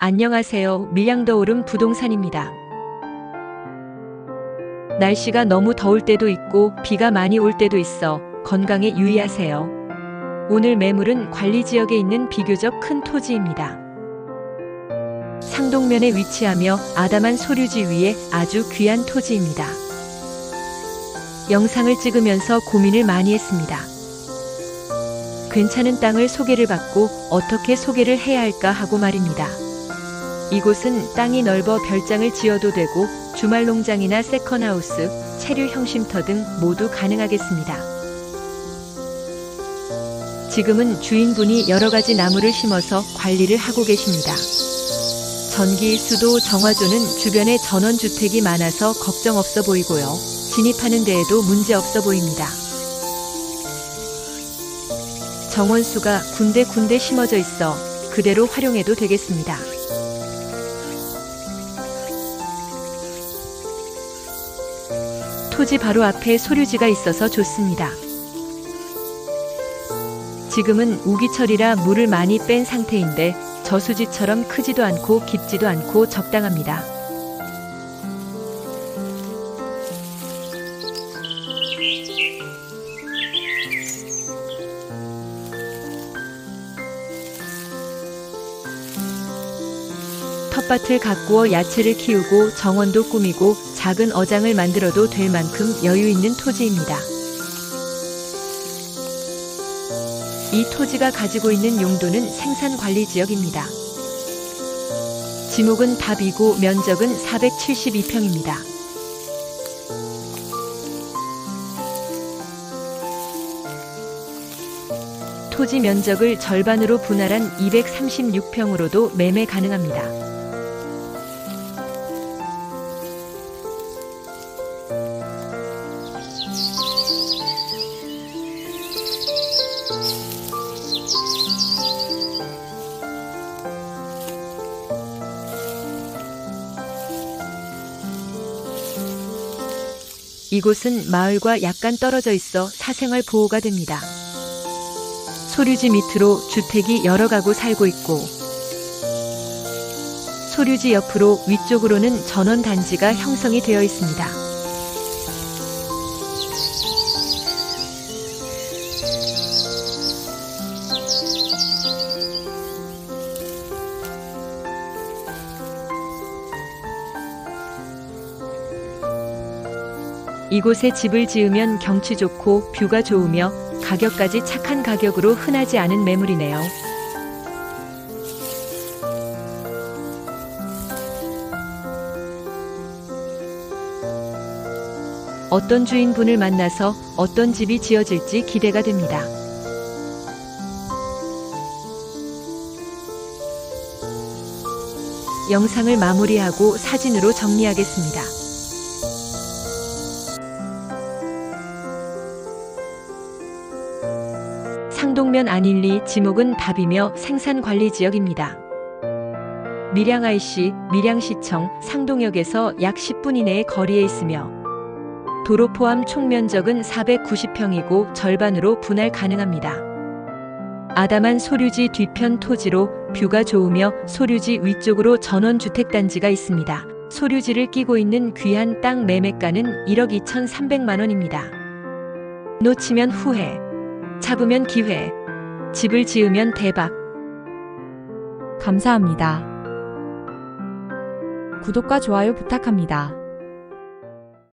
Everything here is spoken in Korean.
안녕하세요. 밀양더오름 부동산입니다. 날씨가 너무 더울 때도 있고 비가 많이 올 때도 있어 건강에 유의하세요. 오늘 매물은 관리 지역에 있는 비교적 큰 토지입니다. 상동면에 위치하며 아담한 소류지 위에 아주 귀한 토지입니다. 영상을 찍으면서 고민을 많이 했습니다. 괜찮은 땅을 소개를 받고 어떻게 소개를 해야 할까 하고 말입니다. 이곳은 땅이 넓어 별장을 지어도 되고 주말 농장이나 세컨하우스, 체류 형심터 등 모두 가능하겠습니다. 지금은 주인분이 여러 가지 나무를 심어서 관리를 하고 계십니다. 전기, 수도, 정화조는 주변에 전원주택이 많아서 걱정 없어 보이고요. 진입하는 데에도 문제 없어 보입니다. 정원수가 군데군데 심어져 있어 그대로 활용해도 되겠습니다. 토지 바로 앞에 소류지가 있어서 좋습니다. 지금은 우기철이라 물을 많이 뺀 상태인데 저수지처럼 크지도 않고 깊지도 않고 적당합니다. 텃밭을 가꾸어 야채를 키우고 정원도 꾸미고 작은 어장을 만들어도 될 만큼 여유 있는 토지입니다. 이 토지가 가지고 있는 용도는 생산 관리 지역입니다. 지목은 답이고 면적은 472평입니다. 토지 면적을 절반으로 분할한 236평으로도 매매 가능합니다. 이곳은 마을과 약간 떨어져 있어 사생활 보호가 됩니다. 소류지 밑으로 주택이 여러 가구 살고 있고 소류지 옆으로 위쪽으로는 전원 단지가 형성이 되어 있습니다. 이곳에 집을 지으면 경치 좋고 뷰가 좋으며 가격까지 착한 가격으로 흔하지 않은 매물이네요. 어떤 주인분을 만나서 어떤 집이 지어질지 기대가 됩니다. 영상을 마무리하고 사진으로 정리하겠습니다. 상동면 안일리 지목은 답이며 생산관리 지역입니다. 밀양IC, 밀양시청, 상동역에서 약 10분 이내의 거리에 있으며 도로 포함 총 면적은 490평이고 절반으로 분할 가능합니다. 아담한 소류지 뒤편 토지로 뷰가 좋으며 소류지 위쪽으로 전원주택단지가 있습니다. 소류지를 끼고 있는 귀한 땅 매매가는 1억 2,300만 원입니다. 놓치면 후회. 잡으면 기회. 집을 지으면 대박. 감사합니다. 구독과 좋아요 부탁합니다.